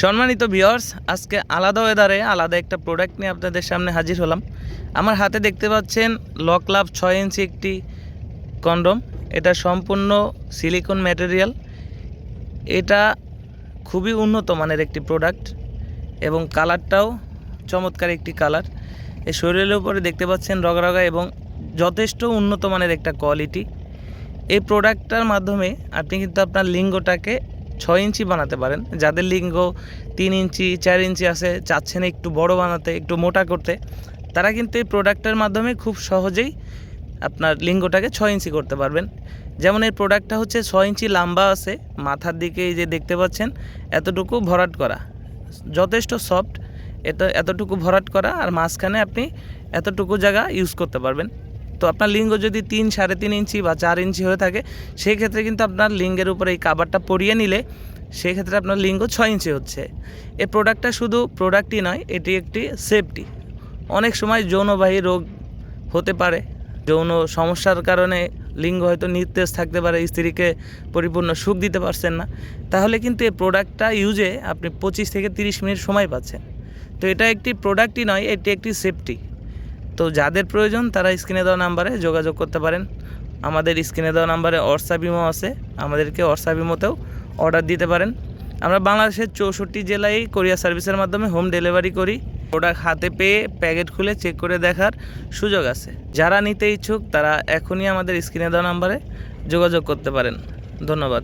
সম্মানিত ভিওর্স আজকে আলাদা ওয়েদারে আলাদা একটা প্রোডাক্ট নিয়ে আপনাদের সামনে হাজির হলাম। আমার হাতে দেখতে পাচ্ছেন লক লাভ ছয় ইঞ্চি একটি কন্ডম এটা সম্পূর্ণ সিলিকন ম্যাটেরিয়াল এটা খুবই উন্নত মানের একটি প্রোডাক্ট এবং কালারটাও চমৎকার একটি কালার এই শরীরের উপরে দেখতে পাচ্ছেন রগরগা এবং যথেষ্ট উন্নত মানের একটা কোয়ালিটি এই প্রোডাক্টটার মাধ্যমে আপনি কিন্তু আপনার লিঙ্গটাকে ছয় ইঞ্চি বানাতে পারেন। যাদের লিঙ্গ তিন ইঞ্চি, চার ইঞ্চি আছে, চাচ্ছেন একটু বড় বানাতে, একটু মোটা করতে, তারা কিন্তু এই প্রোডাক্টের মাধ্যমে খুব সহজেই আপনার লিঙ্গটাকে ছয় ইঞ্চি করতে পারবেন। যেমন এই প্রোডাক্টটা হচ্ছে ছয় ইঞ্চি লম্বা আছে, মাথার দিকে এই যে দেখতে পাচ্ছেন, এতটুকু ভরাট করা। যথেষ্ট সফট এটা এতটুকু ভরাট করা, আর মাঝখানে আপনি এতটুকু জায়গা ইউজ করতে পারবেন। তো আপনার লিঙ্গ যদি তিন, সাড়ে তিন ইঞ্চি বা চার ইঞ্চি হয়ে থাকে সেই ক্ষেত্রে কিন্তু আপনার লিঙ্গের উপরে এই কাবারটা পরিয়ে নিলে সেই ক্ষেত্রে আপনার লিঙ্গ ছয় ইঞ্চি হচ্ছে। এ প্রোডাক্টটা শুধু প্রোডাক্টই নয়, এটি একটি সেফটি অনেক সময় যৌনবাহী রোগ হতে পারে। যৌন সমস্যার কারণে লিঙ্গ হয়তো নির্দেশ থাকতে পারে, স্ত্রীকে পরিপূর্ণ সুখ দিতে পারছেন না। তাহলে কিন্তু এই প্রোডাক্টটা ইউজে আপনি পঁচিশ থেকে তিরিশ মিনিট সময় পাচ্ছেন। তো এটা একটি প্রোডাক্টই নয়, এটি একটি সেফটি তো যাদের প্রয়োজন তারা স্ক্রিনে দেওয়া নাম্বারে যোগাযোগ করতে পারেন। আমাদের স্ক্রিনে দেওয়া নাম্বারে অর্সা বিমো আছে। আমাদেরকে অর্সা বিমোতেও অর্ডার দিতে পারেন। আমরা বাংলাদেশের চৌষট্টি জেলায় কোরিয়ার সার্ভিসের মাধ্যমে হোম ডেলিভারি করি। প্রোডাক্ট হাতে পেয়ে প্যাকেট খুলে চেক করে দেখার সুযোগ আছে। যারা নিতে ইচ্ছুক তারা এখনই আমাদের স্ক্রিনে দেওয়া নাম্বারে যোগাযোগ করতে পারেন। ধন্যবাদ।